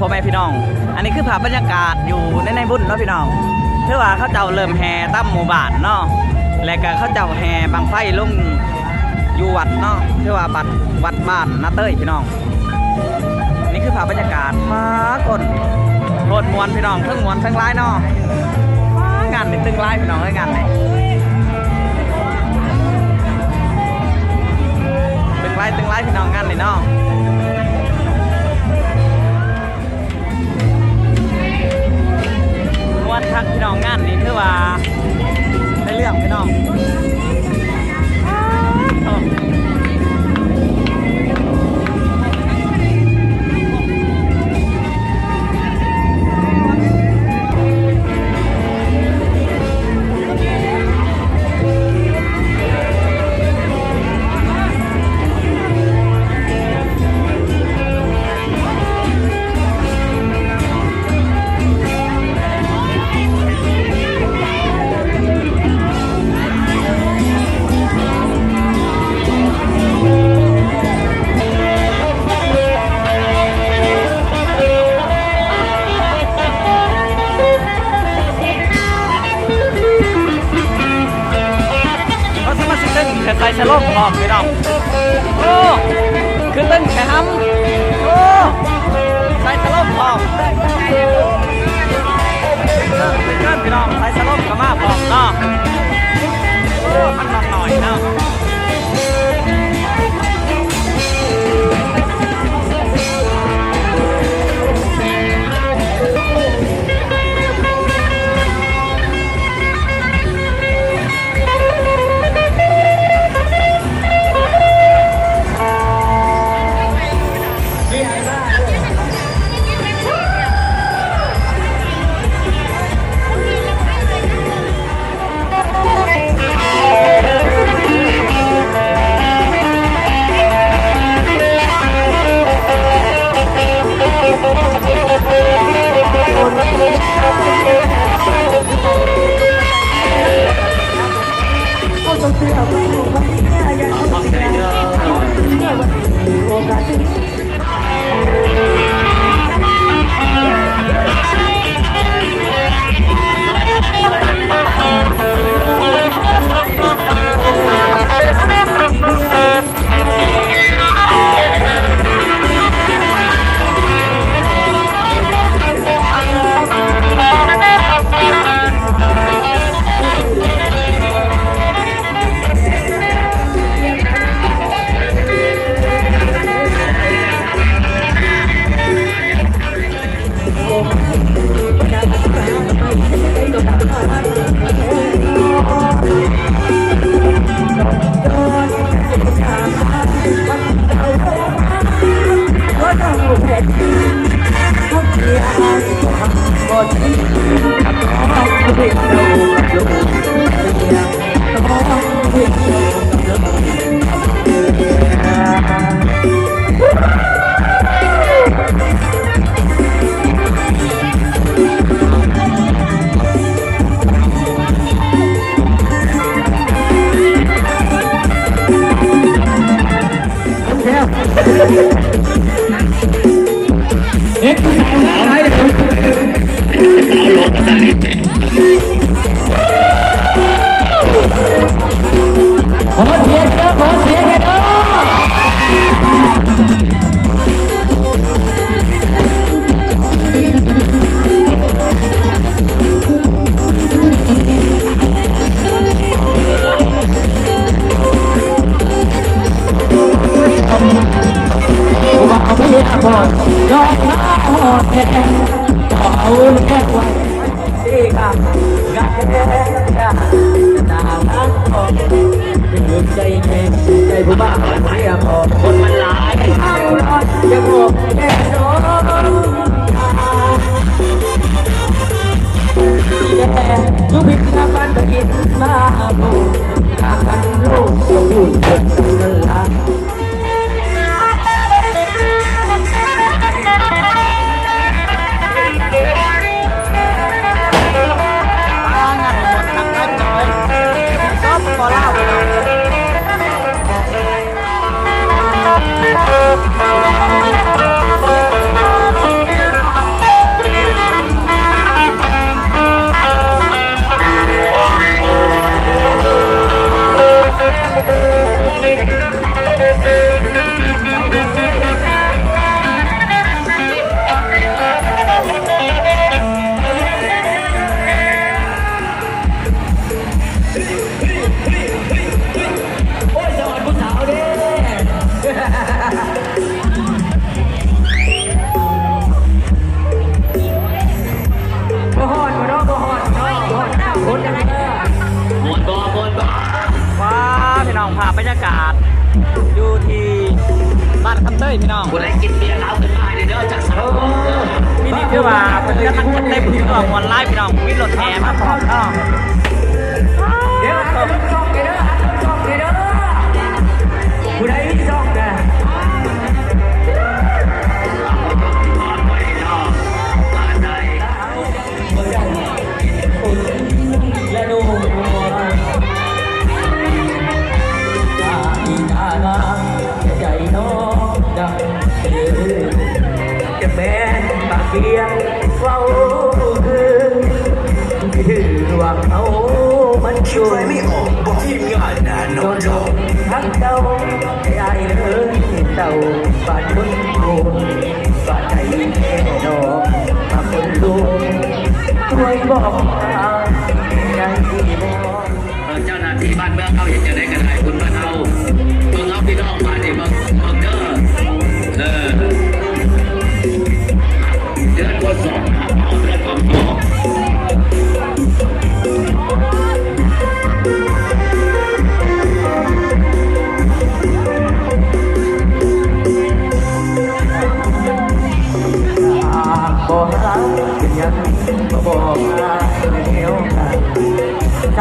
พ่อแม่พี่น้อง อันนี้คือภาพบรรยากาศอยู่ในในบุญเนาะพี่น้องเพื่อว่าเขาเจ้าเริ่มแห่ตั้มหมู่บ้านเนาะและก็เขาเจ้าแห่บางไฟลงอยู่วัดเนาะเพื่อว่าบัดวัดบ้านนาเต้ยพี่น้อง นี่คือภาพบรรยากาศมากดโคตรมวนพี่น้องทั้งมวนทั้งร้ายเนาะงานนี่ตึงร้ายพี่น้องเอ้ยงานนี่ตึงร้ายตึงร้ายพี่น้องงานนี่เนาะ วนทักพี่น้องงานนี้คือว่าได้เรื่องพี่น้อง เขาไม่เห็นก่อนยอมหน้าหอดแทนเอาแค่ไว้ที่กับกับแค่ดาดาทั้งหมดเป็นใจแม่ใจผู้บ้าเสียพอคนมันหลายเอาหน่อยจะบอกแค่น้องแต่ลูกพิษบ้านตะกินมาบูทางลูกัน ขอเล่าไป อนไลน์พี่งมีรถแหมาพร้อมเนาะเดี๋ยวหาคนช่องเด้อหาคนช่องเด้อผู้ใดมีช่องนะและดูตาอีตาลาใจน้องดังเดือจะแม่นปากเกียงเฝ้า มันช่วยไม่ออกบอกทีมงานนานนอนจบทั้งเจ้าใจเลยเดาบาดคนโกนบาดใจแค่นอกมาคนดูช่วยบอกมางใจบอกเจ้าหน้าที่บ้านเมืองเขาเห็นจะได้กันได้คุณ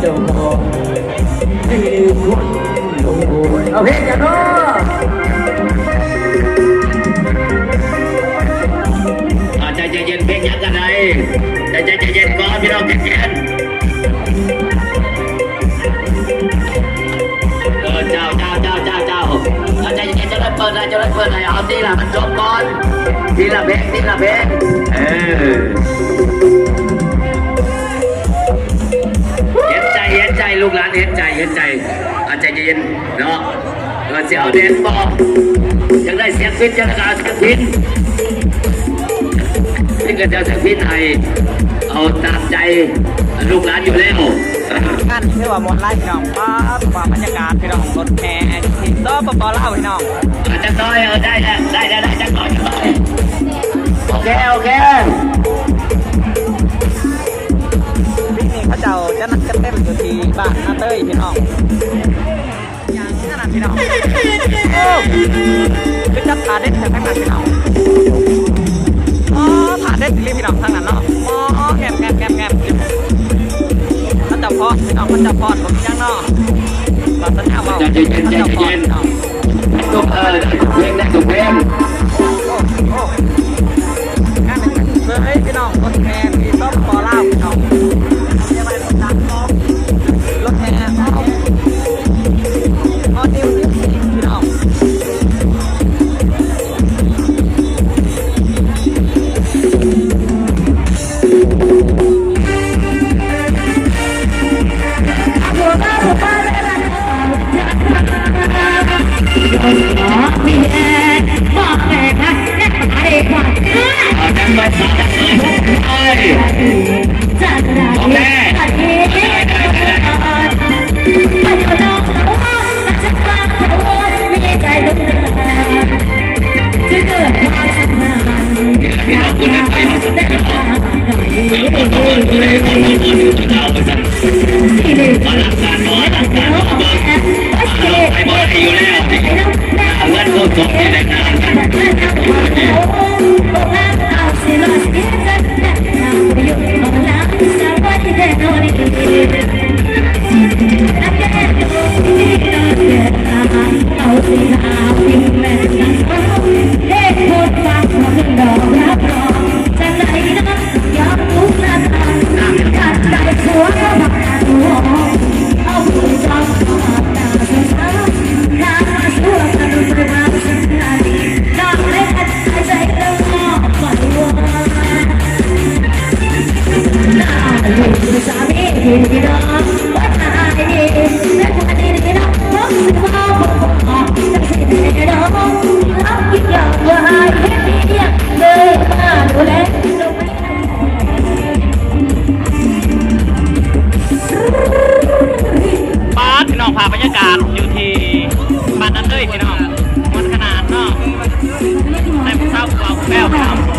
เจ้าของที่คนโอ้ยเอาเพลงกันเนาะอ่าใจเย็นเพลงยังกันไดใจใจเย็นก่อนพี่น้องใจเย็นเออเจ้าเจ้าเจ้าเจ้าเจ้าเอาใจเย็นๆจะได้เปิดอะไรจะได้เปิดอะไรเอาทีละมันจบก่อนทีละเพลงทีละเพลงเออ ลูกหลานเห็นใจเห็นใจเอาใจเย็นๆเนาะเออเสียเอาเด่นบอกยังได้เสียงพินยังได้เสียงพินนี่ก็จะสักพิษไทยเอาตามใจลูกหลานอยู่แล้วงานคือว่าหมดไลน์พี่น้องป้าว่าบรรยากาศพี่น้องรถแห่ที่ซอปปลาวพี่น้องอาจจะน้อยเออได้ได้ได้ได้ได้จังหน่อยจังหน่อยโอเคโอเค จับขาเด็ดแถวข้างหลังพี่น้องอ๋อขาเด็ดสิพี่น้องทางนั้นเนาะอ๋อแกมแกมแกมแกมเขาเจ้าพอดพี่น้องเขาเจ้าพอดผมยังเนาะเราสัญญาว่าใจเย็นใจเขาเจ้าพอเย็ดนพี่น้องทุกเออ ทุกไอเข Grazie a tutti. Welcome.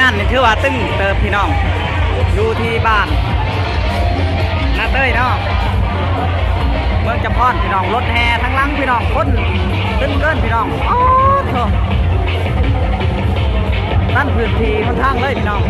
งานนี่ถือว่าตึ้งเติมพี่น้องอยู่ที่บ้านนาเต้ยเนาะเมืองจำพอนพี่น้องรถแห่ทั้งลังพี่น้องคนตึ้งเกินพี่น้องโอ้โหตั้นพื้นที่ค่อนข้างเลยพี่น้อง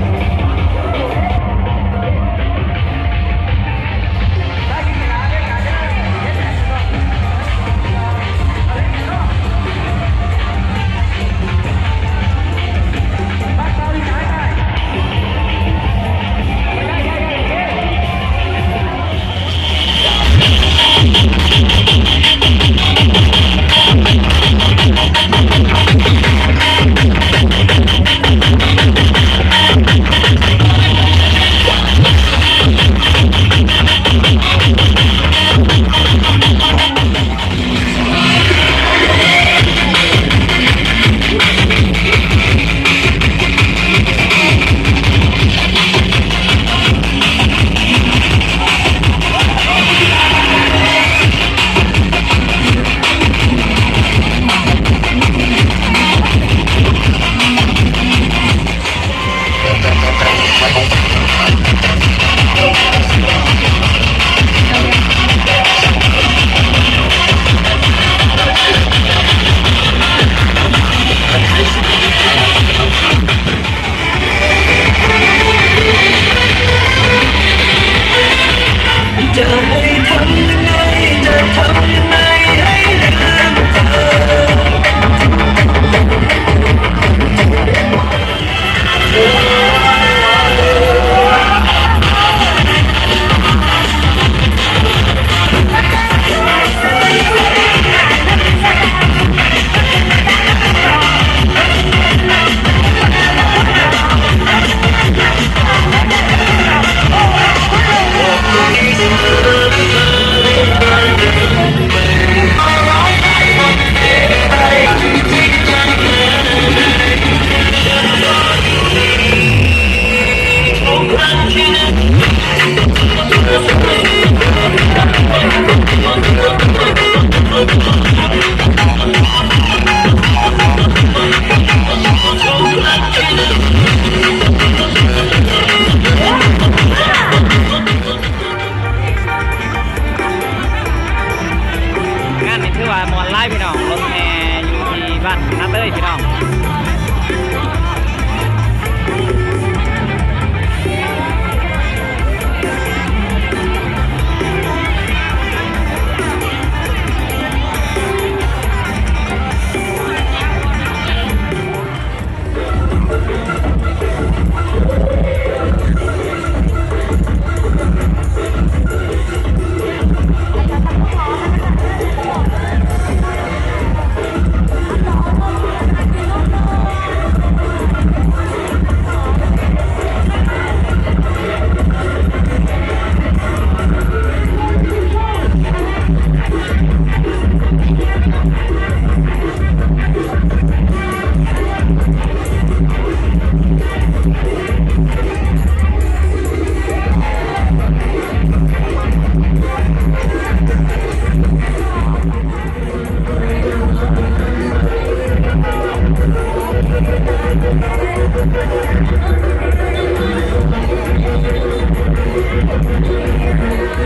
เ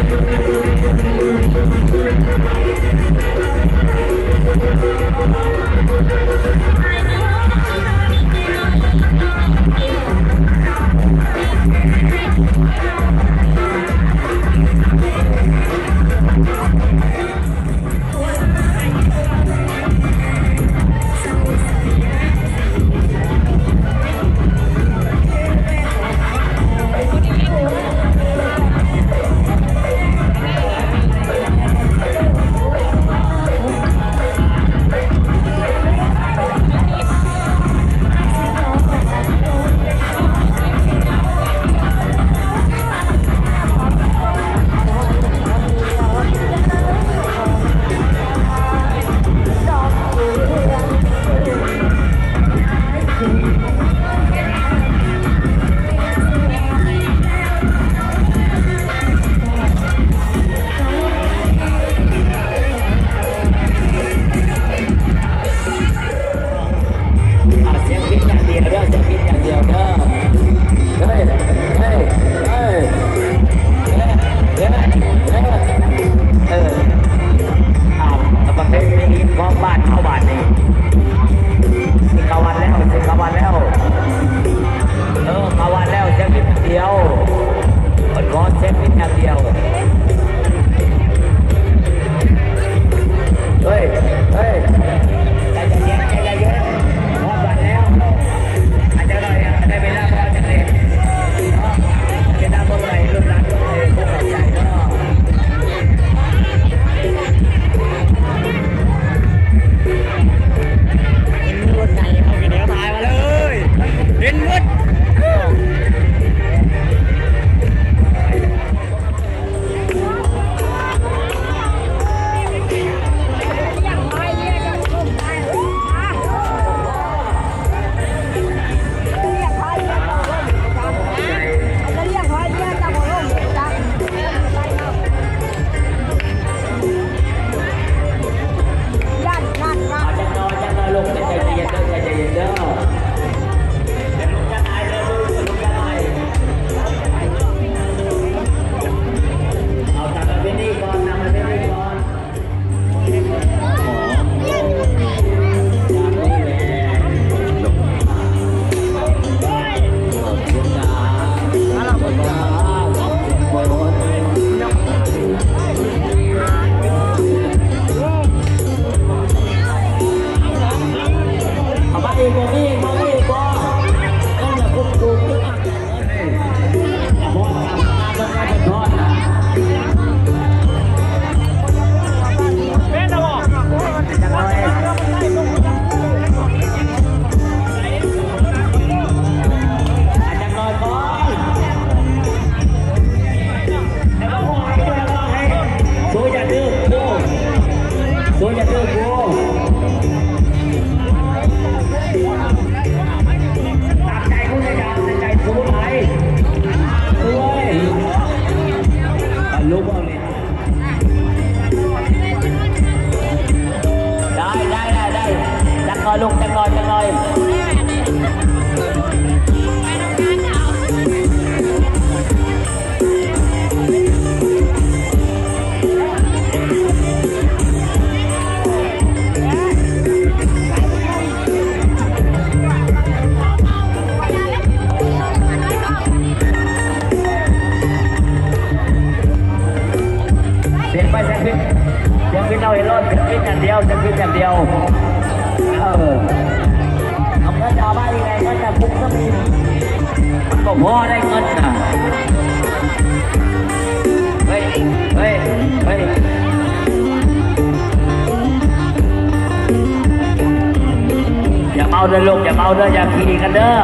ด้อลูกอย่าเมาเด้ออย่าขี่กันเด้อ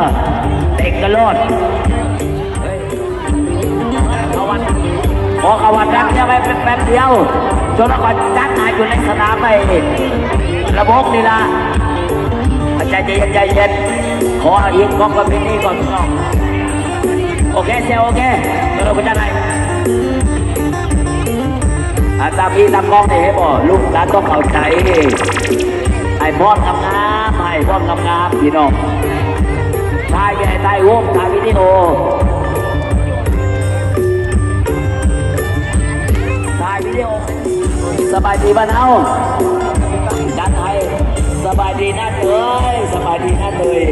เด็กกระโลดเฮ้ยเขาวันพอเขาวันรักเนี่ยไปแป๊บเดียวจนแล้วก็จัดหายอยู่ในสนามไอ้ระบบนี่ละใจเย็นใจเย็นขออีกกองกับพี่นี่ก่อนน้องโอเคเซลโอเคเดี๋ยวเราไปจัดให้อาตามพี่ตามกล้องนี่ให้บอกลูกหลานต้องเข้าใจไอ้บอสทำงาน ไอ้บอสทำงานพี่น้องถ่ายแก่ถ่ายวงถ่ายวิดีโอถ่ายวิดีโอ สบายดีบ้านเฮาด้านไทยสบายดีนะเอ้ยสบายดีนะเลย